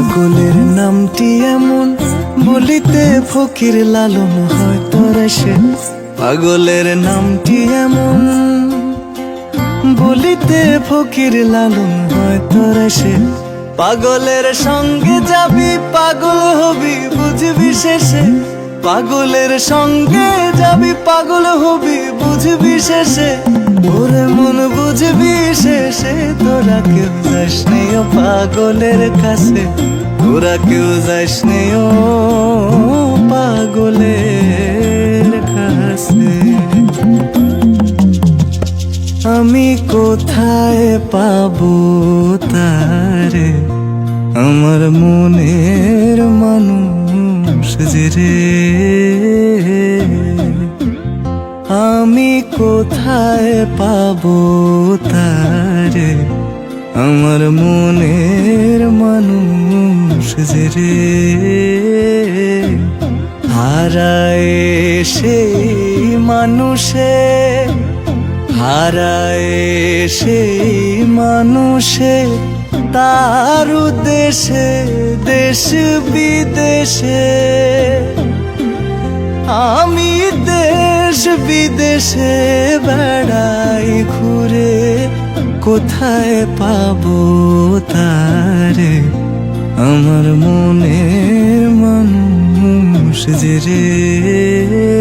পাগলের নামটি এমন, বলিতে ফকির লালন হয় তোরে সে পাগলের নামটি এমন, বলিতে ফকির লালন হয় তোরে সে পাগলের সঙ্গে যাবি, পাগল হবি, বুঝবি শেষে। পাগলের সঙ্গে যাবি, পাগল হবি, বুঝবি শেষে। ওরে কেউ যাস নেই পাগলের কাছে। তোরা কেউ যাস নেই পাগলের কাছে। আমি কোথায় পাবো তারে? আমার মনের মানুষ যে রে? আমি কোথায় পাবো তারে? আমার মনের মানুষ যে রে, হারায় সেই মানুষে, হারায় সেই মানুষে, তার উদ্দেশে দেশ বিদেশে। আমি দেশ বিদেশে বেড়াই ঘুরে কোথায় পাবো তারে? আমার মনের মানুষ যে রে।